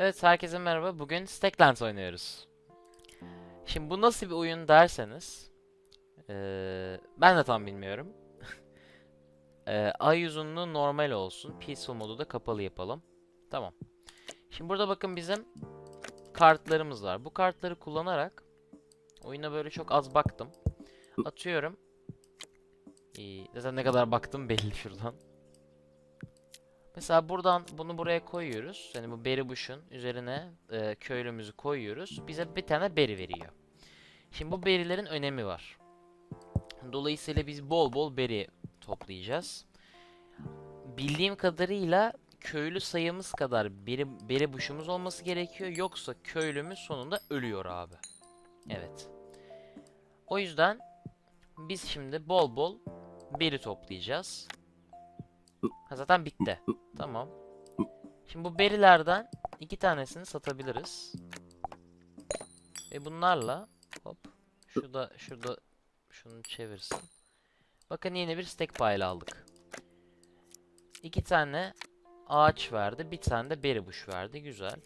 Evet herkese merhaba. Bugün Stacklands oynuyoruz. Şimdi bu nasıl bir oyun derseniz eee, ben de tam bilmiyorum. Eee, ay uzunluğu normal olsun. Peaceful modu da kapalı yapalım. Tamam. Şimdi burada bakın bizim kartlarımız var. Bu kartları kullanarak oyuna böyle çok az baktım. Atıyorum. İyi. Zaten ne kadar baktım belli şuradan. Mesela buradan bunu buraya koyuyoruz. Yani bu berry bush'un üzerine e, köylümüzü koyuyoruz. Bize bir tane berry veriyor. Şimdi bu berry'lerin önemi var. Dolayısıyla biz bol bol berry toplayacağız. Bildiğim kadarıyla köylü sayımız kadar berry, berry bush'umuz olması gerekiyor. Yoksa köylümüz sonunda ölüyor abi. Evet. O yüzden biz şimdi bol bol berry toplayacağız. Ha, zaten bitti. Tamam. Şimdi bu berilerden iki tanesini satabiliriz. Ve bunlarla hop şurada şurada şunu çevirsin. Bakın yine bir stack pile aldık. İki tane ağaç verdi. Bir tane de berry bush verdi. Güzel.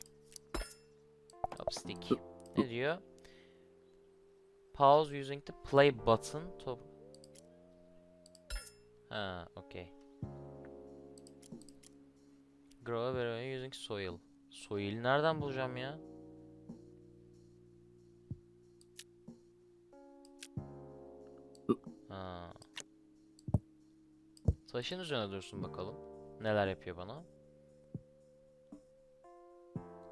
Hop stick. Ne diyor? Pause using the play button to... Ha, okey. Grow a using soil. Soil nereden bulacağım ya? Ha. Taşın üzerine dursun bakalım. Neler yapıyor bana?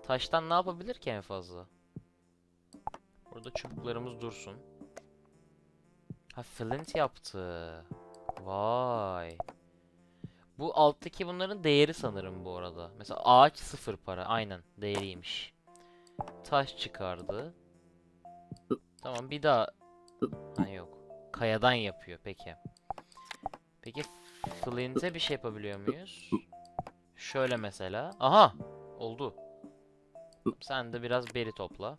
Taştan ne yapabilir ki en fazla? Burada çubuklarımız dursun. Ha flint yaptı. Vay. Bu alttaki bunların değeri sanırım bu arada. Mesela ağaç sıfır para. Aynen değeriymiş. Taş çıkardı. Tamam bir daha. Ha yok. Kayadan yapıyor peki. Peki Flint'e bir şey yapabiliyor muyuz? Şöyle mesela. Aha! Oldu. Sen de biraz beri topla.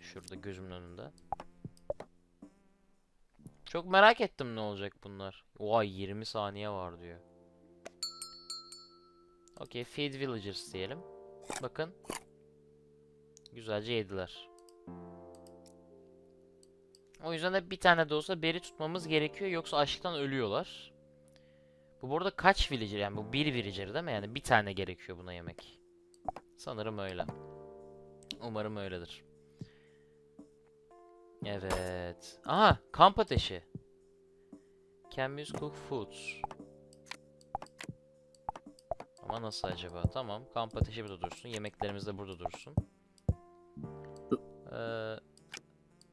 Şurada gözümün önünde. Çok merak ettim ne olacak bunlar. Vay 20 saniye var diyor. Okey feed villagers diyelim. Bakın. Güzelce yediler. O yüzden de bir tane de olsa beri tutmamız gerekiyor yoksa açlıktan ölüyorlar. Bu burada kaç villager yani bu bir villager değil mi? Yani bir tane gerekiyor buna yemek. Sanırım öyle. Umarım öyledir. Evet. Aha kamp ateşi. Can we cook food? Ama nasıl acaba? Tamam. Kamp ateşi burada dursun. Yemeklerimiz de burada dursun. Ee,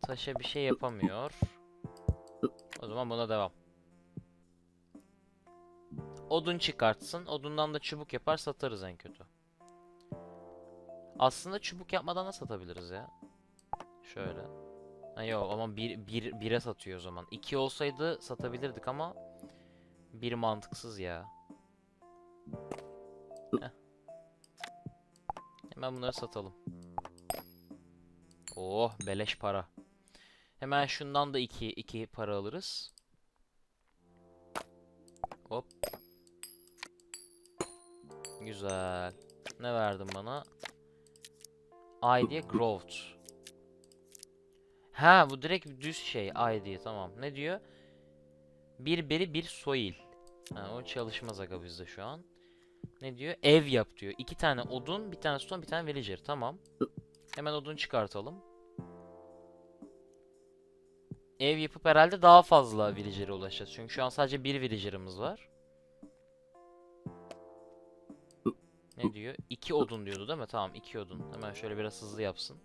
taşa bir şey yapamıyor. O zaman buna devam. Odun çıkartsın. Odundan da çubuk yapar satarız en kötü. Aslında çubuk yapmadan da satabiliriz ya. Şöyle. Ha yok ama bir, bir, bire satıyor o zaman. İki olsaydı satabilirdik ama bir mantıksız ya. Heh. Hemen bunları satalım. Oh beleş para. Hemen şundan da iki, iki para alırız. Hop. Güzel. Ne verdin bana? Idea growth. Ha bu direkt düz şey ID tamam. Ne diyor? Bir beri bir soil. Ha, o çalışmaz aga bizde şu an. Ne diyor? Ev yap diyor. İki tane odun, bir tane stone, bir tane villager. Tamam. Hemen odun çıkartalım. Ev yapıp herhalde daha fazla villager'e ulaşacağız. Çünkü şu an sadece bir villager'ımız var. Ne diyor? İki odun diyordu değil mi? Tamam iki odun. Hemen şöyle biraz hızlı yapsın.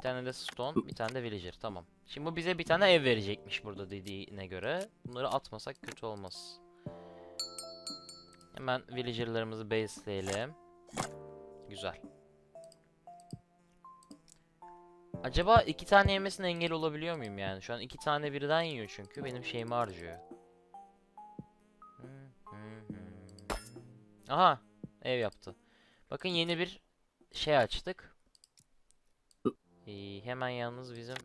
Tane de stone, bir tane de villager. Tamam. Şimdi bu bize bir tane ev verecekmiş burada dediğine göre. Bunları atmasak kötü olmaz. Hemen villager'larımızı baseleyelim. Güzel. Acaba iki tane yemesine engel olabiliyor muyum yani? Şu an iki tane birden yiyor çünkü benim şeyimi harcıyor. Aha, ev yaptı. Bakın yeni bir şey açtık. Ee, hemen yalnız bizim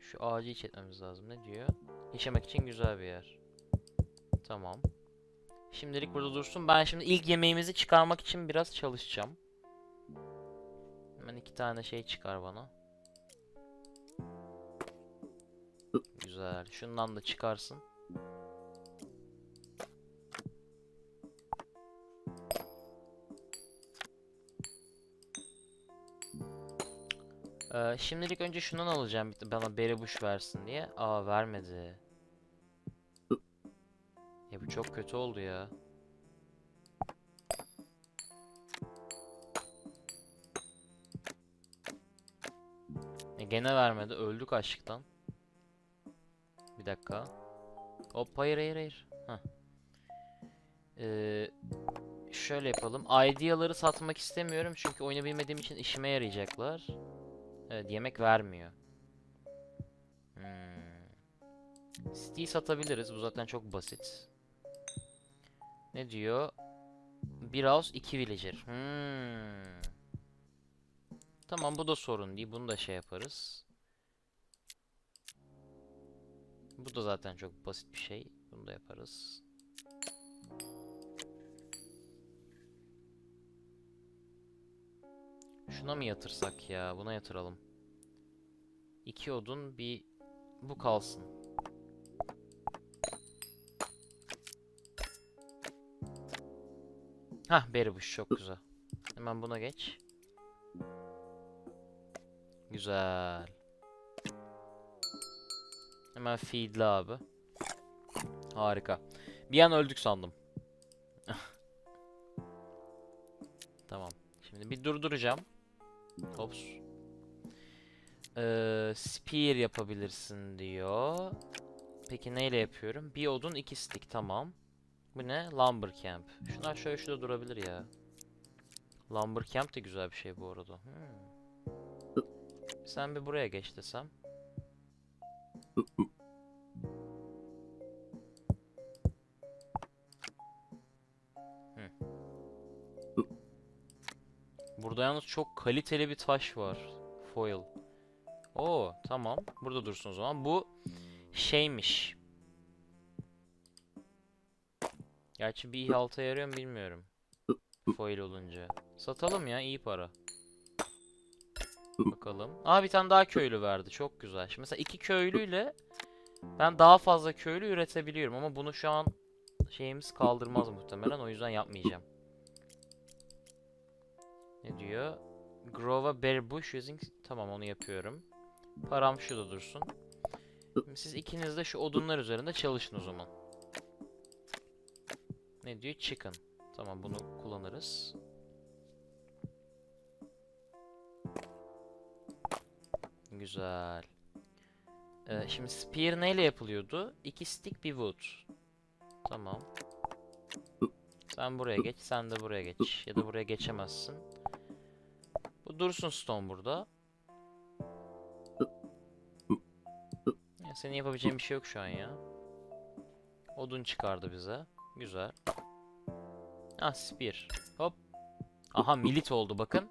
şu ağacı iç etmemiz lazım. Ne diyor? Yaşamak için güzel bir yer. Tamam. Şimdilik burada dursun. Ben şimdi ilk yemeğimizi çıkarmak için biraz çalışacağım. Hemen iki tane şey çıkar bana. Güzel. Şundan da çıkarsın. Ee, şimdilik önce şundan alacağım bana berry bush versin diye. Aa vermedi. Ya bu çok kötü oldu ya. E, gene vermedi. Öldük açlıktan. Bir dakika. Hop hayır hayır hayır. Heh. Ee, şöyle yapalım. Ideaları satmak istemiyorum çünkü oyunu bilmediğim için işime yarayacaklar. Evet yemek vermiyor. Hmm. City satabiliriz. Bu zaten çok basit. Ne diyor? Bir house, iki villager. Hmm. Tamam bu da sorun değil. Bunu da şey yaparız. Bu da zaten çok basit bir şey. Bunu da yaparız. Şuna mı yatırsak ya? Buna yatıralım. İki odun bir bu kalsın. Hah berbuş çok güzel. Hemen buna geç. Güzel. Hemen feedle abi. Harika. Bir an öldük sandım. tamam. Şimdi bir durduracağım. Hops. Ee, spear yapabilirsin diyor. Peki neyle yapıyorum? Bir odun iki stick tamam. Bu ne? Lumber camp. Şunlar şöyle şurada durabilir ya. Lumber camp de güzel bir şey bu arada. Hmm. Sen bir buraya geç desem. Burada yalnız çok kaliteli bir taş var. Foil. Oo tamam. Burada dursun o zaman. Bu şeymiş. Gerçi bir alta yarıyor mu bilmiyorum. Foil olunca. Satalım ya iyi para. Bakalım. Aa bir tane daha köylü verdi. Çok güzel. Şimdi mesela iki köylüyle ben daha fazla köylü üretebiliyorum ama bunu şu an şeyimiz kaldırmaz muhtemelen. O yüzden yapmayacağım. Diyor? Grow a berry bush using... Tamam onu yapıyorum. Param şurada dursun. Siz ikiniz de şu odunlar üzerinde çalışın o zaman. Ne diyor? Chicken. Tamam bunu kullanırız. Güzel. Ee, şimdi spear neyle yapılıyordu? İki stick bir wood. Tamam. Sen buraya geç, sen de buraya geç. Ya da buraya geçemezsin. Dursun stone burada. Ya senin yapabileceğin bir şey yok şu an ya. Odun çıkardı bize. Güzel. Ah spear. Hop. Aha milit oldu bakın.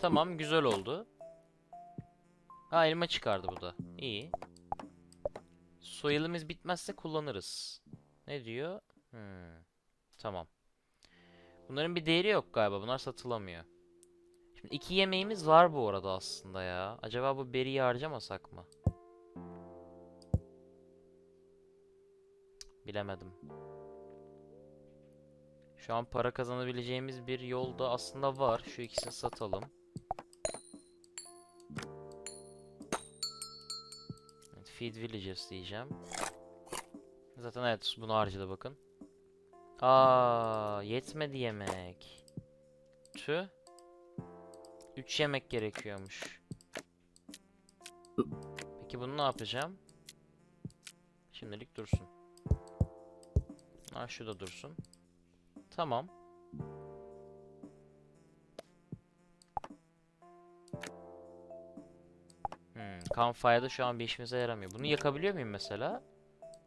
Tamam güzel oldu. Ha elma çıkardı bu da. İyi. Soyalımız bitmezse kullanırız. Ne diyor? Hmm. Tamam. Bunların bir değeri yok galiba. Bunlar satılamıyor. İki yemeğimiz var bu arada aslında ya. Acaba bu beriyi harcamasak mı? Bilemedim. Şu an para kazanabileceğimiz bir yol da aslında var. Şu ikisini satalım. Evet, feed villagers diyeceğim. Zaten evet bunu harcadı bakın. Aa, yetmedi yemek. Tüh. 3 yemek gerekiyormuş. Peki bunu ne yapacağım? Şimdilik dursun. Ha şu dursun. Tamam. Hmm, campfire'da şu an bir işimize yaramıyor. Bunu yakabiliyor muyum mesela?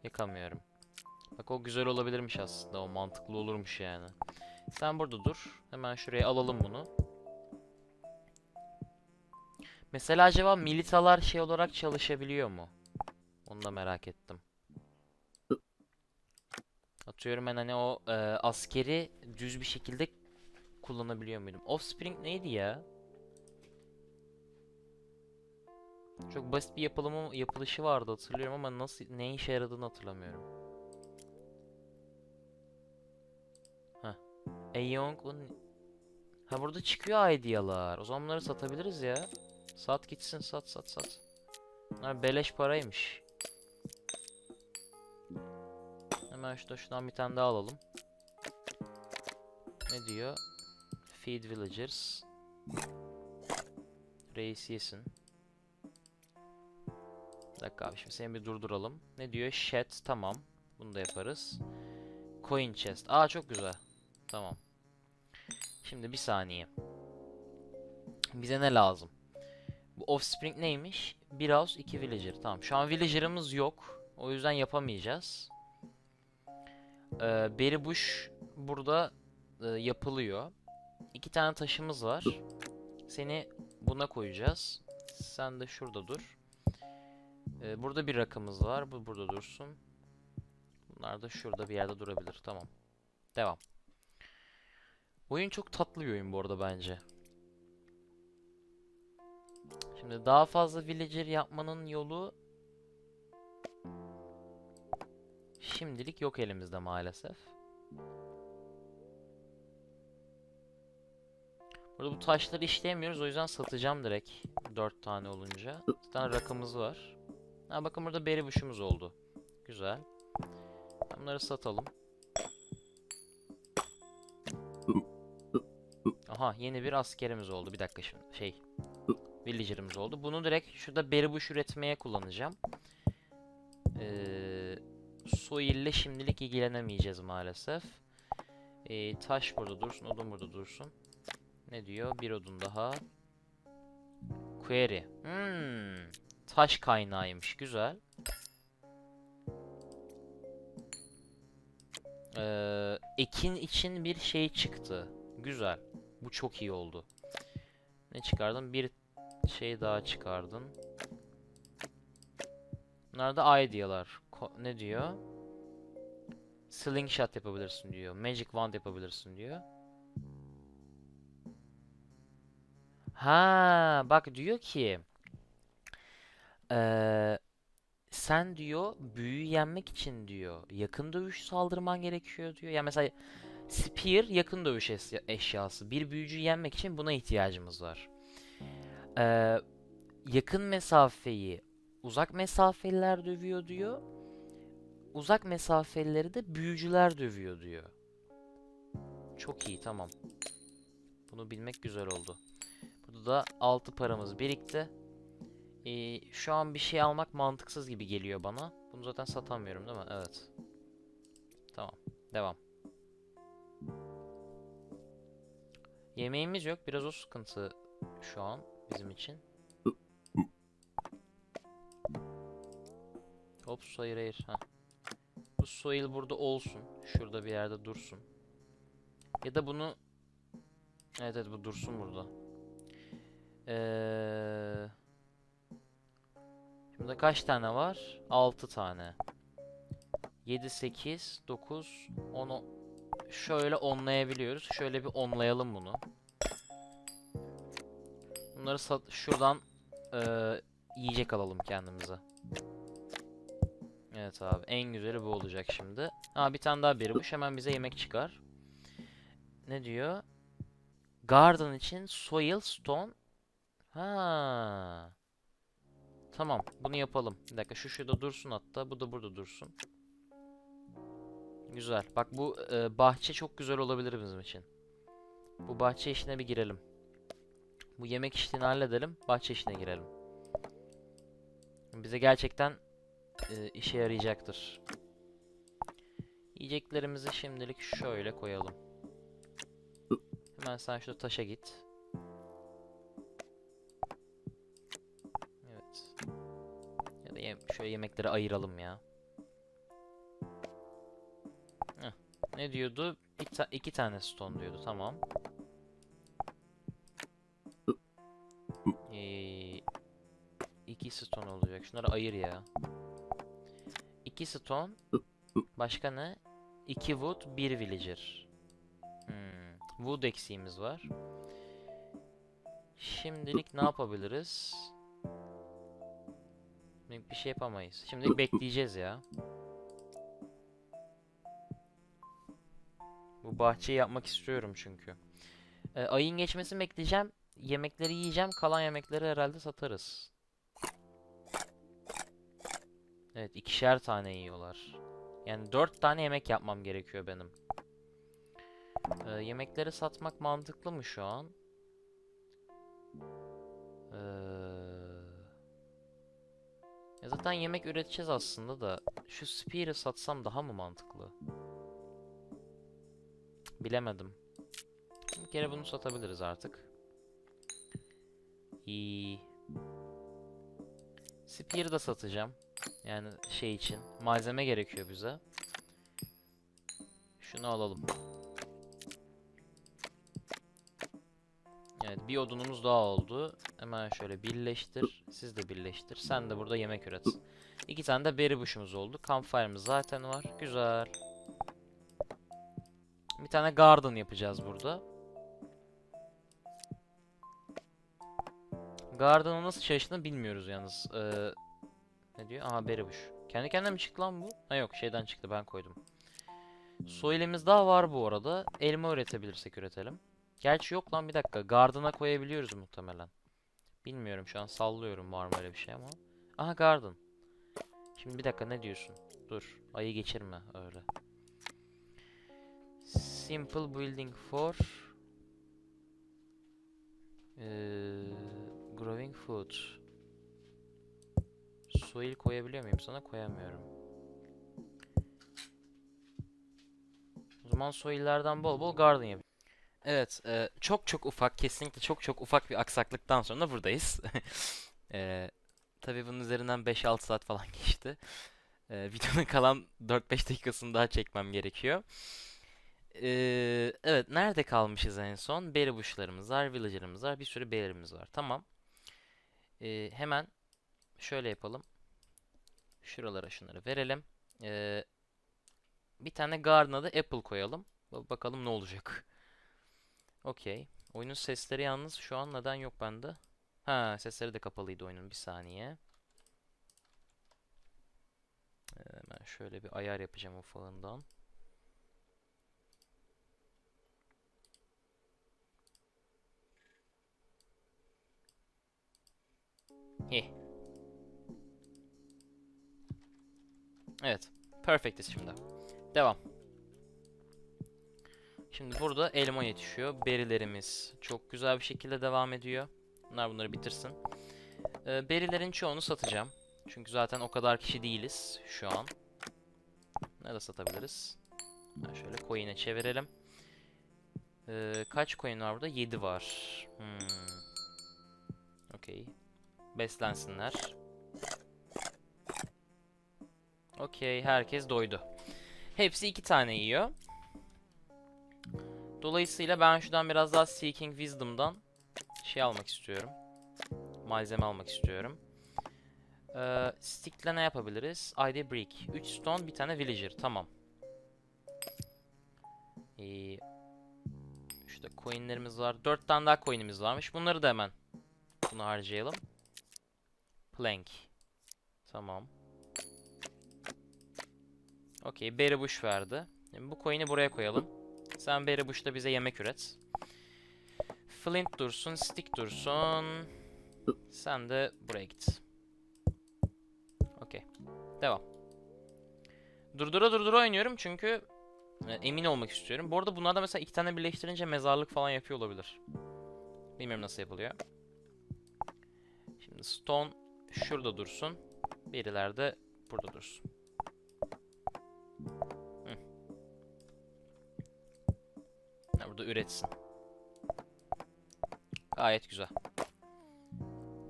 Yakamıyorum. Bak o güzel olabilirmiş aslında. O mantıklı olurmuş yani. Sen burada dur. Hemen şuraya alalım bunu. Mesela acaba militalar şey olarak çalışabiliyor mu? Onu da merak ettim. Atıyorum ben hani o e, askeri düz bir şekilde kullanabiliyor muydum? Offspring neydi ya? Çok basit bir yapılımı yapılışı vardı hatırlıyorum ama nasıl ne işe yaradığını hatırlamıyorum. Heh. Aeong un- Ha burada çıkıyor idealar. O zaman bunları satabiliriz ya. Sat gitsin sat sat sat. Bunlar beleş paraymış. Hemen şurada şundan bir tane daha alalım. Ne diyor? Feed villagers. Reis yesin. Bir dakika abi şimdi seni bir durduralım. Ne diyor? Shed tamam. Bunu da yaparız. Coin chest. Aa çok güzel. Tamam. Şimdi bir saniye. Bize ne lazım? Offspring neymiş? Bir house, iki villager. Tamam. Şu an villager'ımız yok. O yüzden yapamayacağız. Ee, berry bush burada e, yapılıyor. İki tane taşımız var. Seni buna koyacağız. Sen de şurada dur. Ee, burada bir rakımız var. Bu burada dursun. Bunlar da şurada bir yerde durabilir. Tamam. Devam. Oyun çok tatlı bir oyun bu arada bence. Şimdi daha fazla villager yapmanın yolu şimdilik yok elimizde maalesef. Burada bu taşları işleyemiyoruz o yüzden satacağım direkt 4 tane olunca. Zaten rakımız var. Ha bakın burada berry bush'umuz oldu. Güzel. Bunları satalım. Aha yeni bir askerimiz oldu. Bir dakika şimdi şey villager'ımız oldu. Bunu direkt şurada berry bush üretmeye kullanacağım. Ee, soil ile şimdilik ilgilenemeyeceğiz maalesef. Ee, taş burada dursun, odun burada dursun. Ne diyor? Bir odun daha. Query. Hmm, taş kaynağıymış. Güzel. Ee, ekin için bir şey çıktı. Güzel. Bu çok iyi oldu. Ne çıkardın? Bir şey daha çıkardın. Bunlar da idealar. Ko- ne diyor? Slingshot yapabilirsin diyor. Magic Wand yapabilirsin diyor. Ha, bak diyor ki eee, sen diyor büyüyü yenmek için diyor yakın dövüş saldırman gerekiyor diyor. Ya mesela Spear yakın dövüş eşyası. Bir büyücüyü yenmek için buna ihtiyacımız var. Eee, yakın mesafeyi uzak mesafeliler dövüyor diyor. Uzak mesafelileri de büyücüler dövüyor diyor. Çok iyi tamam. Bunu bilmek güzel oldu. Burada da 6 paramız birikti. Ee, şu an bir şey almak mantıksız gibi geliyor bana. Bunu zaten satamıyorum değil mi? Evet. Tamam. Devam. Yemeğimiz yok. Biraz o sıkıntı şu an bizim için. Ops hayır hayır. Heh. Bu soil burada olsun. Şurada bir yerde dursun. Ya da bunu... Evet evet bu dursun burada. Ee... Şimdi kaç tane var? 6 tane. 7, 8, 9, 10, o- Şöyle onlayabiliyoruz. Şöyle bir onlayalım bunu. Bunları sat şuradan eee, yiyecek alalım kendimize. Evet abi en güzeli bu olacak şimdi. Aa bir tane daha beribuş hemen bize yemek çıkar. Ne diyor? Garden için soil stone. Ha. Tamam bunu yapalım. Bir dakika şu şurada dursun hatta bu da burada dursun. Güzel. Bak bu e, bahçe çok güzel olabilir bizim için. Bu bahçe işine bir girelim. Bu yemek işini halledelim. Bahçe işine girelim. Bize gerçekten e, işe yarayacaktır. Yiyeceklerimizi şimdilik şöyle koyalım. Hemen sen şu taşa git. Evet. Ya da yem şöyle yemekleri ayıralım ya. Heh. Ne diyordu? Bir ta- iki tane stone diyordu. Tamam. Ee, iki stone olacak. Şunları ayır ya. İki stone. Başka ne? 2 wood, 1 villager. Hmm. Wood eksiğimiz var. Şimdilik ne yapabiliriz? Bir şey yapamayız. Şimdilik bekleyeceğiz ya. Bu bahçeyi yapmak istiyorum çünkü. Ee, ayın geçmesini bekleyeceğim. Yemekleri yiyeceğim. Kalan yemekleri herhalde satarız. Evet ikişer tane yiyorlar. Yani dört tane yemek yapmam gerekiyor benim. Ee, yemekleri satmak mantıklı mı şu an? Ee, ya zaten yemek üreteceğiz aslında da şu spear'ı satsam daha mı mantıklı? Bilemedim. Bir kere bunu satabiliriz artık. İyi. Spear'ı da satacağım. Yani şey için. Malzeme gerekiyor bize. Şunu alalım. Evet bir odunumuz daha oldu. Hemen şöyle birleştir. Siz de birleştir. Sen de burada yemek üret. İki tane de berry bush'umuz oldu. Campfire'ımız zaten var. Güzel. Bir tane garden yapacağız burada. Garden'ın nasıl çalıştığını bilmiyoruz yalnız. Ee, ne diyor? Aha berry bush. Kendi kendine mi çıktı lan bu? Ha yok şeyden çıktı ben koydum. Soilimiz daha var bu arada. Elma üretebilirsek üretelim. Gerçi yok lan bir dakika. Garden'a koyabiliyoruz muhtemelen. Bilmiyorum şu an sallıyorum var mı öyle bir şey ama. Aha garden. Şimdi bir dakika ne diyorsun? Dur. Ayı geçirme öyle. Simple building for eee, growing food. Soil koyabiliyor muyum sana? Koyamıyorum. O zaman soil'lerden bol bol garden yap. Evet, e, çok çok ufak, kesinlikle çok çok ufak bir aksaklıktan sonra buradayız. e, tabii bunun üzerinden 5-6 saat falan geçti. E, videonun kalan 4-5 dakikasını daha çekmem gerekiyor. E, evet, nerede kalmışız en son? Berry bush'larımız var, villager'ımız var, bir sürü berry'miz var. Tamam. E, hemen şöyle yapalım. Şuralara şunları verelim. E, bir tane garden'a da apple koyalım. Ba- Bakalım ne olacak. Okey. Oyunun sesleri yalnız şu an neden yok bende? Ha, sesleri de kapalıydı oyunun. Bir saniye. Ee, Hemen şöyle bir ayar yapacağım ufağından. Heh. Evet. Perfectiz şimdi. Devam. Şimdi burada elma yetişiyor. Berilerimiz çok güzel bir şekilde devam ediyor. Bunlar bunları bitirsin. Ee, berilerin çoğunu satacağım. Çünkü zaten o kadar kişi değiliz şu an. Ne de satabiliriz? Ben şöyle coin'e çevirelim. Ee, kaç coin var burada? 7 var. Hmm. Okey. Beslensinler. Okey, herkes doydu. Hepsi iki tane yiyor. Dolayısıyla ben şuradan biraz daha Seeking Wisdom'dan şey almak istiyorum. Malzeme almak istiyorum. Ee, stick'le ne yapabiliriz? ID Brick. 3 stone, bir tane villager. Tamam. Ee, şurada coinlerimiz var. 4 tane daha coinimiz varmış. Bunları da hemen bunu harcayalım. Plank. Tamam. Okey, berry bush verdi. Şimdi bu coin'i buraya koyalım. Sen berry bush'ta bize yemek üret. Flint dursun, stick dursun. Sen de buraya git. Okey. Devam. Durdura durdura oynuyorum çünkü e, emin olmak istiyorum. Bu arada bunlarda mesela iki tane birleştirince mezarlık falan yapıyor olabilir. Bilmiyorum nasıl yapılıyor. Şimdi stone şurada dursun. Biriler de burada dursun. Hı. Burada üretsin. Gayet güzel.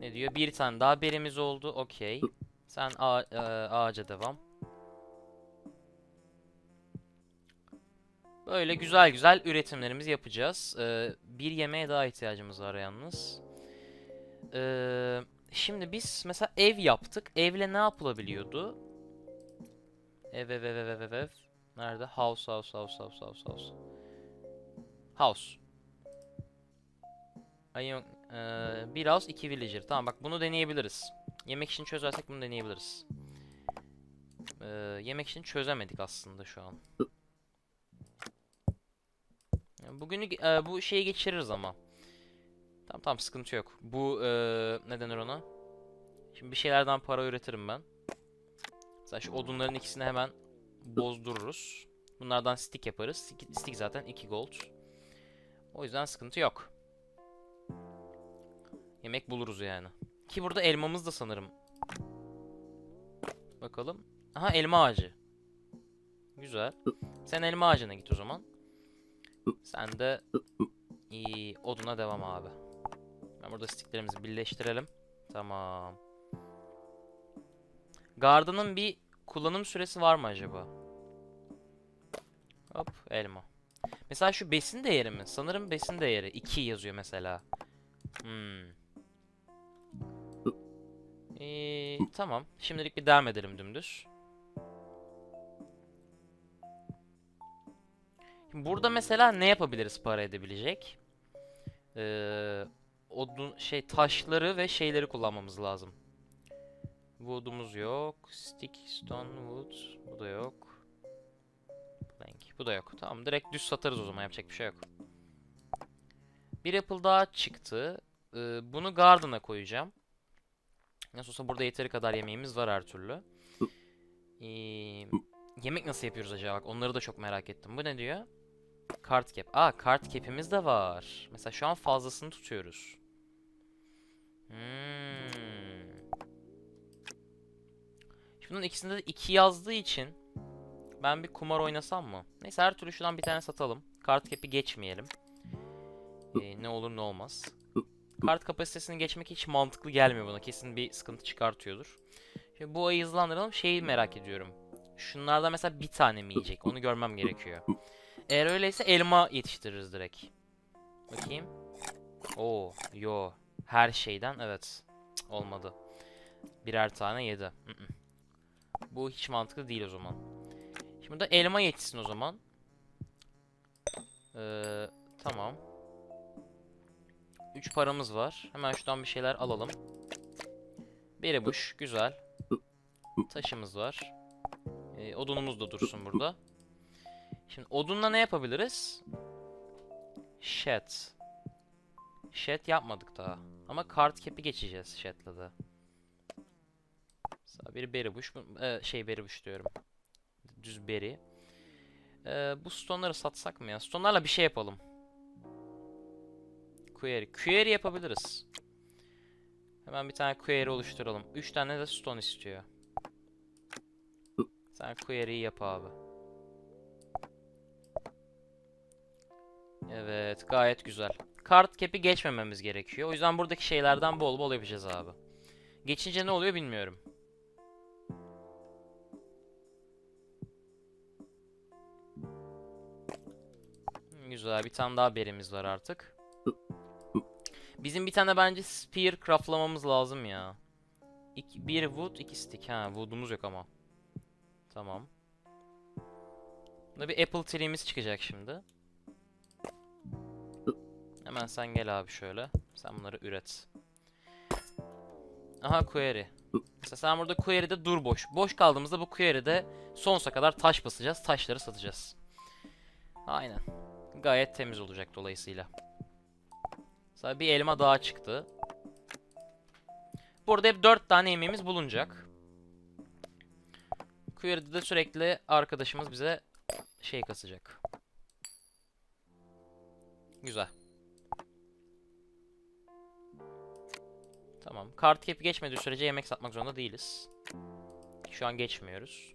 Ne diyor? Bir tane daha berimiz oldu. Okey. Sen ağa- e, ağaca devam. Böyle güzel güzel üretimlerimizi yapacağız. Ee, bir yemeğe daha ihtiyacımız var yalnız. Ee, şimdi biz mesela ev yaptık. Evle ne yapılabiliyordu? Ev ev ev ev ev ev. Nerede? House, house, house, house, house, house. House. Ayın, eee bir house, iki villager. Tamam bak bunu deneyebiliriz. Yemek için çözersek bunu deneyebiliriz. Eee, yemek için çözemedik aslında şu an. Bugünü eee, bu şeyi geçiririz ama. Tamam tamam sıkıntı yok. Bu eee ne denir ona? Şimdi bir şeylerden para üretirim ben. Mesela şu odunların ikisini hemen bozdururuz. Bunlardan stick yaparız. Stick zaten 2 gold. O yüzden sıkıntı yok. Yemek buluruz yani. Ki burada elmamız da sanırım. Bakalım. Aha elma ağacı. Güzel. Sen elma ağacına git o zaman. Sen de iyi oduna devam abi. Ben burada sticklerimizi birleştirelim. Tamam. Garden'ın bir kullanım süresi var mı acaba? Hop elma. Mesela şu besin değeri mi? Sanırım besin değeri 2 yazıyor mesela. Hmm. Ee, tamam. Şimdilik bir devam edelim dümdüz. Burada mesela ne yapabiliriz para edebilecek? Ee, odun şey taşları ve şeyleri kullanmamız lazım. Wood'umuz yok. Stick, stone, wood. Bu da yok. Plank. Bu da yok. Tamam direkt düz satarız o zaman yapacak bir şey yok. Bir apple daha çıktı. Ee, bunu garden'a koyacağım. Nasıl olsa burada yeteri kadar yemeğimiz var her türlü. Ee, yemek nasıl yapıyoruz acaba? Bak onları da çok merak ettim. Bu ne diyor? Kart cap. Aa kart cap'imiz de var. Mesela şu an fazlasını tutuyoruz. Hmm. Bunun ikisinde de 2 yazdığı için ben bir kumar oynasam mı? Neyse her türlü şuradan bir tane satalım. Kart cap'i geçmeyelim. Ee, ne olur ne olmaz. Kart kapasitesini geçmek hiç mantıklı gelmiyor bana. Kesin bir sıkıntı çıkartıyordur. Şimdi bu ayı hızlandıralım. Şeyi merak ediyorum. Şunlardan mesela bir tane mi yiyecek? Onu görmem gerekiyor. Eğer öyleyse elma yetiştiririz direkt. Bakayım. Oo, yo. Her şeyden evet. Olmadı. Birer tane yedi. Bu hiç mantıklı değil o zaman. Şimdi de elma yetişsin o zaman. Ee, tamam. 3 paramız var. Hemen şuradan bir şeyler alalım. Berebuş, güzel. Taşımız var. Ee, odunumuz da dursun burada. Şimdi odunla ne yapabiliriz? Shed. Shed yapmadık daha. Ama kart cap'i geçeceğiz shed'le de. Mesela biri berrybush, bu- e, şey berrybush diyorum. Düz berry. Ee, bu stone'ları satsak mı ya? Stone'larla bir şey yapalım. Query. Query yapabiliriz. Hemen bir tane query oluşturalım. 3 tane de stone istiyor. Sen query'yi yap abi. Evet, gayet güzel. Kart cap'i geçmememiz gerekiyor. O yüzden buradaki şeylerden bol bol yapacağız abi. Geçince ne oluyor bilmiyorum. Güzel, bir tane daha berimiz var artık. Bizim bir tane bence spear craftlamamız lazım ya. İki, bir wood, iki stick. Ha, wood'umuz yok ama. Tamam. Burada bir apple tree'miz çıkacak şimdi. Hemen sen gel abi şöyle. Sen bunları üret. Aha query. Mesela sen burada query'de dur boş. Boş kaldığımızda bu query'de sonsuza kadar taş basacağız. Taşları satacağız. Aynen. Gayet temiz olacak dolayısıyla. Mesela bir elma daha çıktı. Burada hep 4 tane yemeğimiz bulunacak. Query'de de sürekli arkadaşımız bize şey kasacak. Güzel. Tamam. Kart cap'i geçmediği sürece yemek satmak zorunda değiliz. Şu an geçmiyoruz.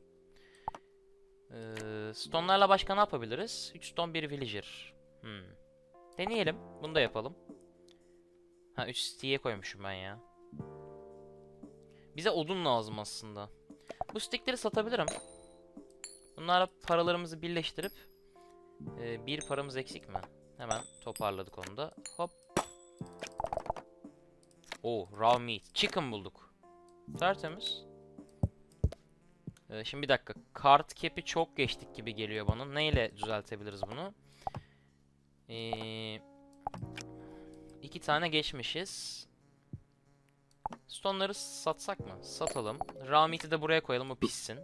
Ee, stone'larla başka ne yapabiliriz? 3 stone, 1 villager. Hmm. Deneyelim. Bunu da yapalım. Ha 3 stick'e koymuşum ben ya. Bize odun lazım aslında. Bu stickleri satabilirim. Bunlarla paralarımızı birleştirip e, bir paramız eksik mi? Hemen toparladık onu da. Hop. Oo, raw meat. Chicken bulduk. Tertemiz. Ee, şimdi bir dakika. Kart cap'i çok geçtik gibi geliyor bana. Neyle düzeltebiliriz bunu? Ee, iki tane geçmişiz. Stone'ları satsak mı? Satalım. Ramit'i de buraya koyalım o pişsin.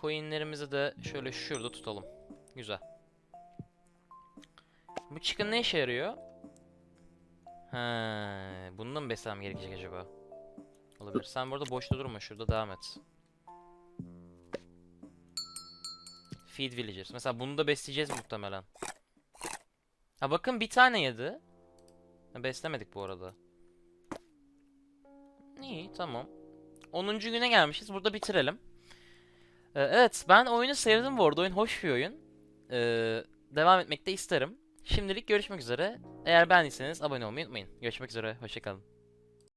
Coin'lerimizi de şöyle şurada tutalım. Güzel. Bu chicken ne işe yarıyor? He, bununla mı beslemem gerekecek acaba? Olabilir. Sen burada boşta durma. Şurada devam et. Feed villagers. Mesela bunu da besleyeceğiz muhtemelen. Ha bakın bir tane yedi. Ha, beslemedik bu arada. İyi tamam. 10. güne gelmişiz. Burada bitirelim. Ee, evet ben oyunu sevdim bu arada. Oyun hoş bir oyun. Ee, devam etmek de isterim. Şimdilik görüşmek üzere. Eğer beğendiyseniz abone olmayı unutmayın. Görüşmek üzere. Hoşçakalın.